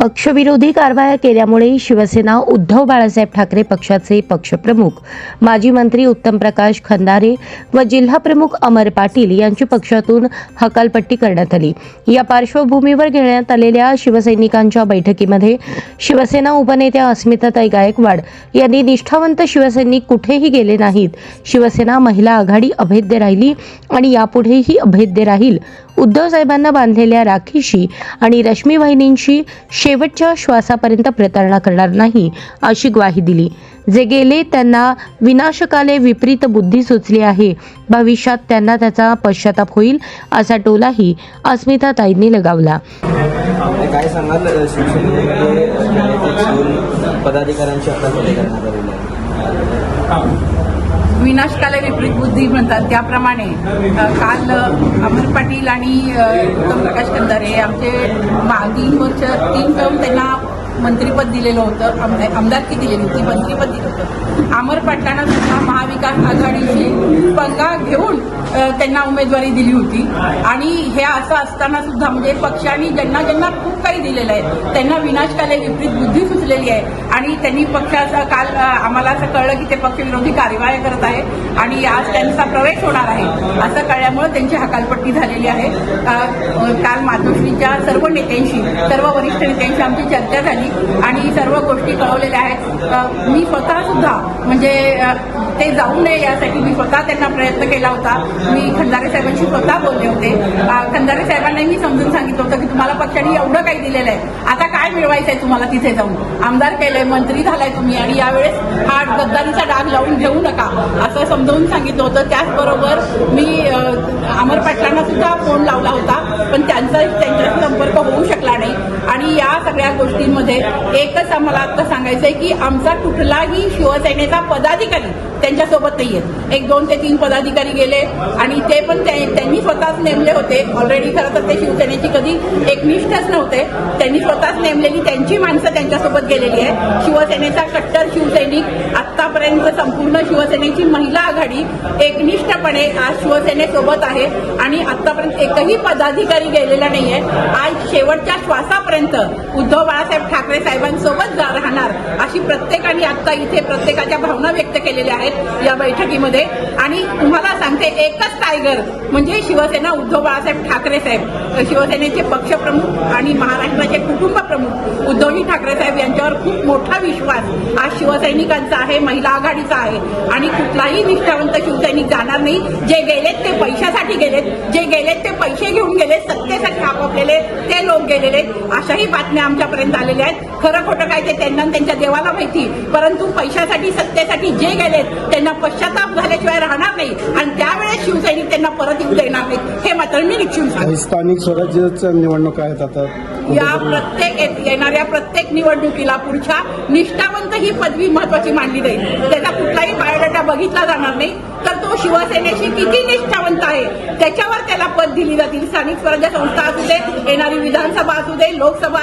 पक्षविरोधी कारवाया केल्यामुळे शिवसेना उद्धव बाळासाहेब ठाकरे पक्षाचे पक्षप्रमुख. माजी मंत्री उत्तम प्रकाश खंदारे व जिल्हाप्रमुख अमर पाटील यांची पक्षातून हकालपट्टी करण्यात आली. या पार्श्वभूमीवर घेण्यात आलेल्या शिवसैनिकांच्या बैठकीमध्ये शिवसेना उपनेत्या अस्मिताताई गायकवाड यांनी निष्ठावंत शिवसैनिक कुठेही गेले नाहीत. शिवसेना महिला आघाडी अभेद्य राहिली आणि यापुढेही अभेद्य राहील. उद्धव साहेबांना बांधलेल्या राखीशी आणि रश्मी वाहिनींशी शेवटच्या श्वासापर्यंत प्रतारणा करणार नाही अशी ग्वाही दिली. जे गेले त्यांना विनाशकाले विपरीत बुद्धी सुचली आहे. भविष्यात त्यांना त्याचा पश्चाताप होईल असा टोलाही अस्मिताताईंनी लगावला. काय सांगाल पदाधिकाऱ्यांची विनाशकाले विपरीत बुद्धी म्हणतात. त्याप्रमाणे काल अमर पाटील आणि उत्तम प्रकाश कंदारे आमचे मागील तीन वर्ष तीन टर्म त्यांना मंत्रीपद दिलेलं होतं. आमदार आमदारकी दिलेली होती? मंत्रीपद दिलं होतं. अमर पाटलांना सुद्धा महाविकास आघाडीची पंगा घेऊन त्यांना उमेदवारी दिली होती. आणि हे असं असताना सुद्धा म्हणजे पक्षाने ज्यांना ज्यांना खूप काही दिलेलं आहे त्यांना विनाशकाले विपरीत बुद्धी सुचलेली आहे. आणि त्यांनी पक्षाचं काल आम्हाला असं कळलं की ते पक्षविरोधी कारवाया करत आहे आणि आज त्यांचा प्रवेश होणार आहे. असं कळल्यामुळे त्यांची हकालपट्टी झालेली आहे. आमच्या सर्व नेत्यांशी सर्व वरिष्ठ नेत्यांशी आमची चर्चा झाली आणि सर्व गोष्टी कळवलेल्या आहेत. मी स्वतः सुद्धा म्हणजे ते जाऊ नये यासाठी मी स्वतः त्यांना प्रयत्न केला होता. मी खंदारे साहेबांशी स्वतः बोलले होते. खंदारे साहेबांनाही मी समजून सांगितलं होतं की तुम्हाला पक्षाने एवढं काही दिलेलं आहे. आता काय मिळवायचंय तुम्हाला तिथे जाऊन? आमदार केलंय मंत्री झालाय तुम्ही आणि यावेळेस हा गद्दारीचा डाग लावून घेऊ नका असं समजावून सांगितलं होतं. त्याचबरोबर मी अमर पाटलांना सुद्धा फोन लावला होता पण त्यांचा त्यांच्या संपर्क होऊ शकला नाही आणि या सगळ्या गोष्टींमध्ये एकच आम्हाला आता सांगायचं आहे की आमचा कुठलाही शिवसेनेचा पदाधिकारी त्यांच्यासोबत नाही आहेत एक दोन ते तीन पदाधिकारी गेले आणि ते पण त्यांनी स्वतःच नेमले होते. ऑलरेडी खरं तर ते शिवसेनेची कधी एकनिष्ठच नव्हते. त्यांनी स्वतःच नेमलेली त्यांची माणसं त्यांच्यासोबत गेलेली आहे. शिवसेनेचा कट्टर शिवसैनिक आत्तापर्यंत संपूर्ण शिवसेनेची महिला आघाडी एकनिष्ठपणे आज शिवसेनेसोबत आहे आणि आतापर्यंत एकही पदाधिकारी गेलेला नाहीये. आज शेवटच्या श्वासापर्यंत उद्धव बाळासाहेब ठाकरे साहेबांसोबत जा- राहणार अशी प्रत्येकाने आता इथे प्रत्येकाच्या भावना व्यक्त केलेल्या आहेत या बैठकीमध्ये. आणि तुम्हाला सांगते एकच टायगर म्हणजे शिवसेना उद्धव बाळासाहेब ठाकरे साहेब. शिवसेनेचे पक्षप्रमुख आणि महाराष्ट्राचे कुटुंब प्रमुख उद्धवजी ठाकरे साहेब यांच्यावर खूप मोठा विश्वास आज शिवसैनिकांचा आहे महिला आघाडीचा आहे. आणि कुठलाही निष्ठावंत शिवसैनिक जाणार नाही. जे गेलेत ते पैशासाठी गेलेत. जे गेलेत ते पैसे घेऊन गेलेत सत्तेसाठी आपापलेले ते लोक गेलेले अशाही बातम्या आमच्यापर्यंत आलेल्या आहेत. खरं खोटं काय ते त्यांना त्यांच्या देवाला माहिती. परंतु पैशासाठी सत्तेसाठी जे गेलेत त्यांना पश्चाताप झाल्याशिवाय राहणार नाही. आणि त्यावेळेस शिवसैनिक त्यांना परत येऊ देणार नाहीत. हे मात्र मी निश्चित सांगते स्थानिक स्वराज्याच्या निवडणुका आहेत आता. या प्रत्येक येणाऱ्या प्रत्येक निवडणुकीला पुढच्या निष्ठावंत ही पदवी महत्वाची मानली जाईल. त्याचा कुठलाही बायोडाटा बघितला जाणार नाही. तर तो शिवसेनेशी किती निष्ठावंत आहे त्याच्यावर त्याला पद दिली जातील. स्थानिक स्वराज्य संस्था असू दे येणारी विधानसभा असू दे लोकसभा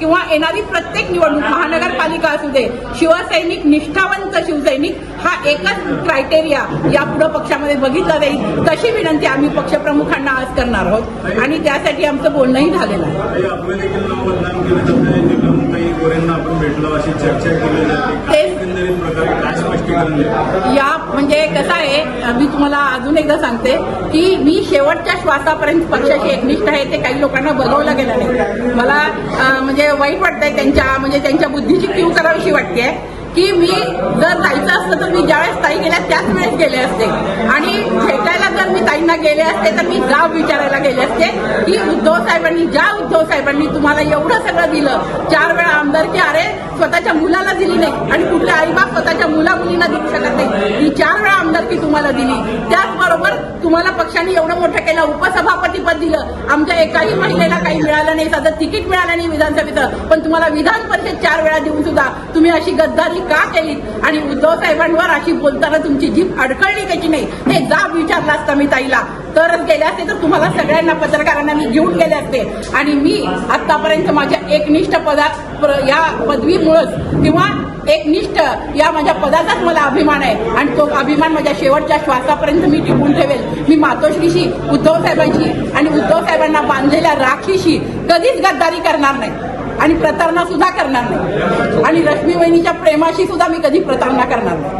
किंवा येणारी प्रत्येक निवडणूक महानगरपालिका असू दे शिवसैनिक निष्ठावंत शिवसैनिक हा एकच क्रायटेरिया यापुढे पक्षामध्ये बघितला जाईल. तशी विनंती आम्ही पक्षप्रमुखांना आज करणार आहोत. आणि त्यासाठी आमचं बोलणंही झालेलं आहे. गोरेंना आपण भेटलो अशी चर्चा केली जाते. एकंदरीत प्रकारे काय स्पष्टीकरण या म्हणजे कसं आहे मी तुम्हाला अजून एकदा सांगते की मी शेवटच्या श्वासापर्यंत पक्षाशी एकनिष्ठ आहे ते काही लोकांना बघवलं गेलं नाही. मला म्हणजे वाईट वाटतंय त्यांच्या म्हणजे त्यांच्या बुद्धीची क्यू करावीशी वाटते. की मी जर जायचं असतं तर मी ज्यावेळेस ताई गेल्या त्याच वेळेस गेले असते. आणि मी ताईंना गेले असते तर मी गाव विचारायला गेले असते की उद्धव साहेबांनी ज्या उद्धव साहेबांनी तुम्हाला एवढं सगळं दिलं चार वेळा आमदारकी अरे स्वतःच्या मुलाला दिली नाही आणि कुठल्या आईबाप स्वतःच्या मुला मुलींना देऊ शकत नाही. ही चार वेळा आमदारकी तुम्हाला दिली. त्याचबरोबर तुम्हाला पक्षाने एवढं मोठं केलं उपसभापती पद दिलं. आमच्या एकाही महिलेला काही मिळालं नाही साधं तिकीट मिळालं नाही विधानसभेचं. पण तुम्हाला विधान परिषद चार वेळा देऊन सुद्धा तुम्ही अशी गद्दारी का केली आणि उद्धव साहेबांवर अशी बोलताना तुमची जीभ अडकळली त्याची नाही? हे जाब विचारला असता मी ताईला. तरच गेले असते तर तुम्हाला सगळ्यांना पत्रकारांना मी घेऊन गेले असते. आणि मी आतापर्यंत माझ्या एकनिष्ठ पदा या पदवीमुळंच किंवा एकनिष्ठ या माझ्या पदाचाच मला अभिमान आहे. आणि तो अभिमान माझ्या शेवटच्या श्वासापर्यंत मी टिकून ठेवेल. मी मातोश्रीशी उद्धव साहेबांशी आणि उद्धव साहेबांना बांधलेल्या राखीशी कधीच गद्दारी करणार नाही. आणि प्रतारणा सुद्धा करणार नाही. आणि रश्मी वहिनीच्या प्रेमाशी सुद्धा मी कधी प्रतारणा करणार नाही.